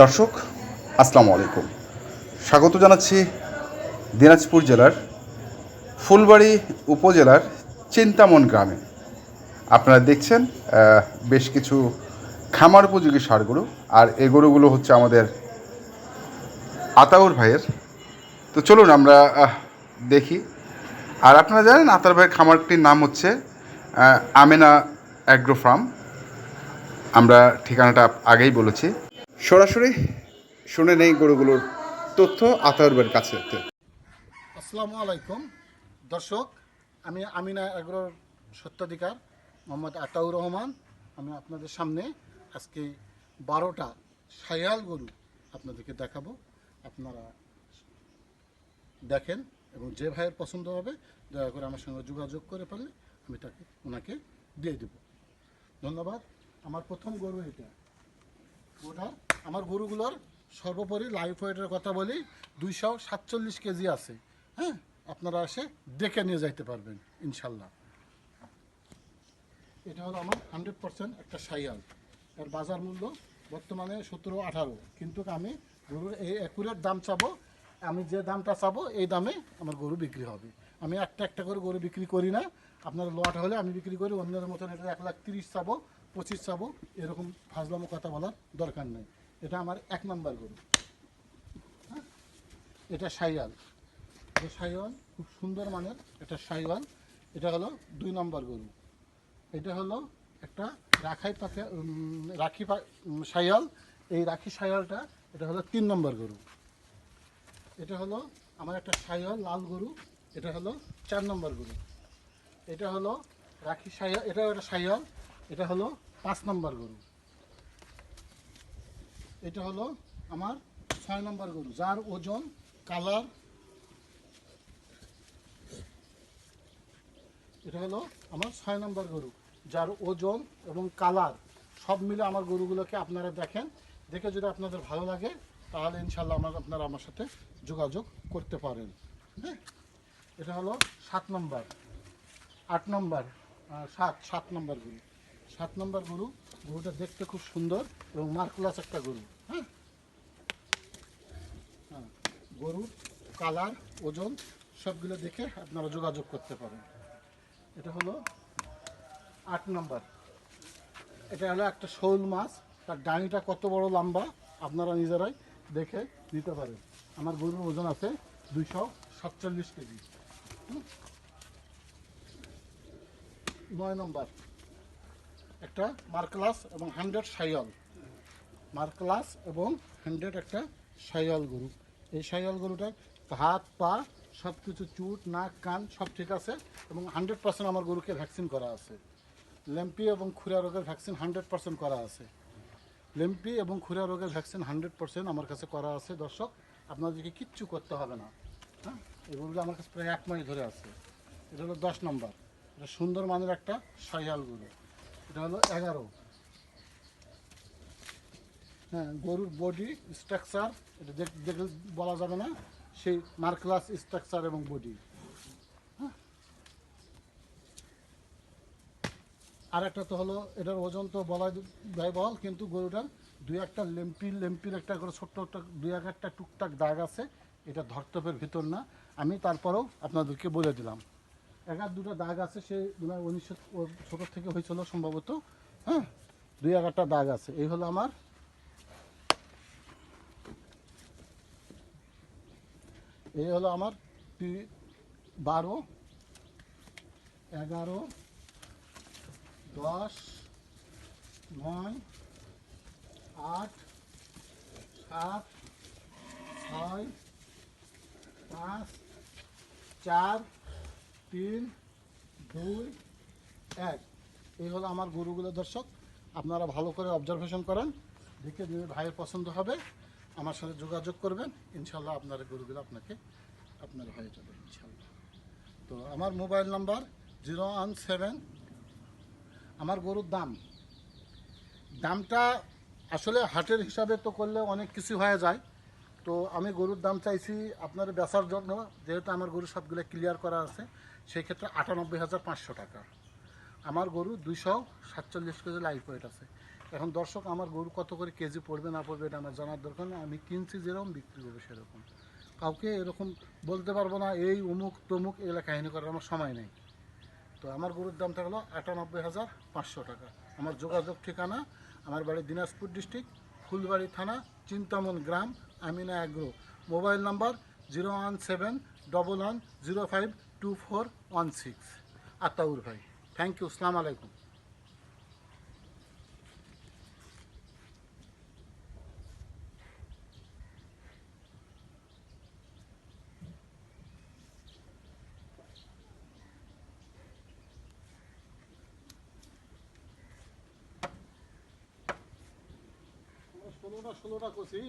দর্শক, আসসালামু আলাইকুম। স্বাগত জানাচ্ছি দিনাজপুর জেলার ফুলবাড়ি উপজেলার চিন্তামন গ্রামে। আপনারা দেখছেন বেশ কিছু খামার উপযোগী সার গরু আর এই গরুগুলো হচ্ছে আমাদের আতাউর ভাইয়ের। তো চলুন আমরা দেখি। আর আপনারা জানেন আতার ভাইয়ের খামারটির নাম হচ্ছে আমেনা অ্যাগ্রো ফার্ম। আমরা ঠিকানাটা আগেই বলেছি। সরাসরি শুনে নেই গরুগুলোর তথ্য আতাউরবের কাছে। আসসালামু আলাইকুম। দর্শক, আমি আমিনা এগ্রোর সত্যাধিকার মোহাম্মদ আতাউর রহমান। আমি আপনাদের সামনে আজকে বারোটা সায়াল গরু আপনাদেরকে দেখাবো। আপনারা দেখেন এবং যে ভাইয়ের পছন্দ হবে, দয়া করে আমার সঙ্গে যোগাযোগ করে পারলে আমি তাকে, ওনাকে দিয়ে দেব। ধন্যবাদ। আমার প্রথম গরু এটা। ওটা আমার গরুগুলোর সর্বোপরি লাইফ ওয়েটের কথা বলি, দুইশো সাতচল্লিশ কেজি আছে। হ্যাঁ আপনারা এসে দেখে নিয়ে যাইতে পারবেন, ইনশাল্লাহ। এটা হলো আমার হান্ড্রেড পার্সেন্ট একটা সাইয়াল এর বাজার মূল্য বর্তমানে সতেরো আঠারো। কিন্তু আমি গরুর এই একুরেট দাম চাবো, আমি যে দামটা চাবো, এই দামে আমার গরু বিক্রি হবে। আমি একটা একটা করে গরু বিক্রি করি না, আপনার লট হলে আমি বিক্রি করি, অন্যের মতন এটা এক লাখ তিরিশ চাবো, পঁচিশ চাবো, এরকম ফাজলামো কথা বলার দরকার নেই। এটা আমার এক নম্বর গরু। হ্যাঁ? এটা সাইয়াল। এটা সাইওয়াল খুব সুন্দর মানের এটা সাইওয়াল এটা হলো দুই নম্বর গরু। এটা হলো একটা রাখাই পাখে রাখি সাইয়াল। এই রাখি সাইয়ালটা, এটা হলো তিন নম্বর গরু। এটা হলো আমার একটা সাইয়াল, লাল গরু। এটা হলো চার নম্বর গরু। এটা হলো রাখি সাইয়াল এটা একটা সাইয়াল। এটা হলো পাঁচ নম্বর গরু। এটা হলো আমার ছয় নম্বর গরু, যার ওজন কালার এটা হলো আমার ছয় নম্বর গরু, যার ওজন এবং কালার সব মিলে আমার গরুগুলোকে আপনারা দেখেন, দেখে যদি আপনাদের ভালো লাগে, তাহলে ইনশাল্লাহ আমার আপনারা আমার সাথে যোগাযোগ করতে পারেন হ্যাঁ? এটা হলো সাত নম্বর, আট নম্বর সাত সাত নম্বর গরু, সাত নম্বর গরু গরুটা দেখতে খুব সুন্দর এবং মার্কুলাস একটা গরু হ্যাঁ? হ্যাঁ গরুর কালার, ওজন, সবগুলো দেখে আপনারা যোগাযোগ করতে পারেন। এটা হলো আট নম্বর। এটা হলো একটা শোল মাছ, তার ডানিটা কত বড় লম্বা, আপনারা নিজেরাই দেখে নিতে পারেন। আমার গরুর ওজন আছে দুইশো সাতচল্লিশ কেজি। নয় নম্বর। একটা মার্কলাস এবং হান্ড্রেড সাইয়াল। মার্কলাস এবং হান্ড্রেড একটা সাইয়াল গরু। এই সাইয়াল গরুটার হাত, পা সব কিছু চুট, নাক, কান, সব ঠিক আছে এবং হান্ড্রেড পার্সেন্ট আমার গরুকে ভ্যাকসিন করা আছে। লেম্পি এবং খুরা রোগের ভ্যাকসিন হান্ড্রেড পার্সেন্ট করা আছে। লেম্পি এবং খুরা রোগের ভ্যাকসিন হান্ড্রেড পার্সেন্ট আমার কাছে করা আছে। দর্শক, আপনাদেরকে কিচ্ছু করতে হবে না। হ্যাঁ? এই গরুগুলো আমার কাছে প্রায় এক মাস ধরে আছে। এটা হলো দশ নম্বর। এটা সুন্দর মানের একটা সাইয়াল গরু। এটা হলো এগারো। হ্যাঁ গরুর বডি স্ট্রাকচার এটা দেখ- দেখলে বলা যাবে না, সেই মার্কলাস স্ট্রাকচার এবং বডি আর একটা তো হলো, এটার ওজন তো বলা ব্যয়বহল, কিন্তু গরুটার দুই একটা লেম্পি, লেম্পির একটা করে ছোট্ট একটা, দুই এক একটা টুকটাক দাগ আছে, এটা ধর্তপের ভিতর না। আমি তারপরেও আপনাদেরকে বলে দিলাম। এক আর দুটো দাগ আছে সে উনিশশো ছোটোর থেকে হয়েছিল সম্ভবত। হ্যাঁ দুই একটা দাগ আছে। এই হলো আমার এই হলো আমার বারো, এগারো, দশ, নয়, আট, সাত, ছয়, পাঁচ, চার তিন, দুই, এক। এই হলো আমার গরুগুলো দর্শক। আপনারা ভালো করে অবজারভেশন করেন। দেখে যদি ভাইয়ের পছন্দ হবে, আমার সাথে যোগাযোগ করবেন। ইনশাল্লাহ আপনার গরুগুলো আপনাকে, আপনার হয়ে যাবে ইনশাল্লাহ তো আমার mobile number zero one seven. আমার গরুর দাম। দামটা আসলে হাটের হিসাবে তো করলে অনেক কিছু হয়ে যায়। তো আমি গরুর দাম চাইছি আপনার বেচার জন্য, যেহেতু আমার গরু সবগুলো ক্লিয়ার করা আছে সেই ক্ষেত্রে আটানব্বই হাজার পাঁচশো টাকা। আমার গরু দুইশো সাতচল্লিশ কেজি লাইফ ওয়েট আছে। এখন দর্শক, আমার গরু কত করে কেজি পড়বে, না পড়বে, এটা আমার জানার দরকার নেই। আমি কিনছি যেরকম, বিক্রি করব সেরকম। কাউকে এরকম বলতে পারব না, এই অমুক তমুক এগুলো কাহিনী করার আমার সময় নেই। তো আমার গরুর দামটা হলো আটানব্বই হাজার পাঁচশো টাকা। আমার যোগাযোগ ঠিকানা, আমার বাড়ি দিনাজপুর ডিস্ট্রিক্ট ফুলবাড়ি থানা চিন্তামন গ্রাম, Amina agro mobile number zero one seven double one zero five two four one six. Ataur ভাই, থ্যাংক ইউ, সালাম আলাইকুম। ষোলোটা ষোলোটা করছি।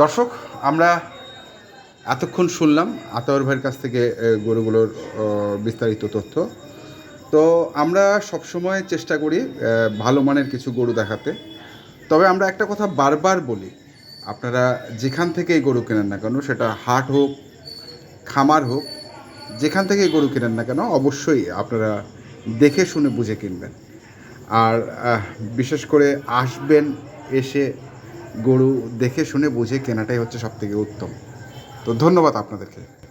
দর্শক, আমরা এতক্ষণ শুনলাম আতাউর ভাইয়ের কাছ থেকে গরুগুলোর বিস্তারিত তথ্য। তো আমরা সবসময় চেষ্টা করি ভালো মানের কিছু গরু দেখাতে। তবে আমরা একটা কথা বারবার বলি, আপনারা যেখান থেকেই গরু কেনেন না কেন, সেটা হাট হোক, খামার হোক যেখান থেকে গরু কেনেন না কেন, অবশ্যই আপনারা দেখে শুনে বুঝে কিনবেন। আর বিশেষ করে আসবেন, এসে গরু দেখে শুনে বুঝে কেনাটাই হচ্ছে সবথেকে উত্তম। তো ধন্যবাদ আপনাদেরকে।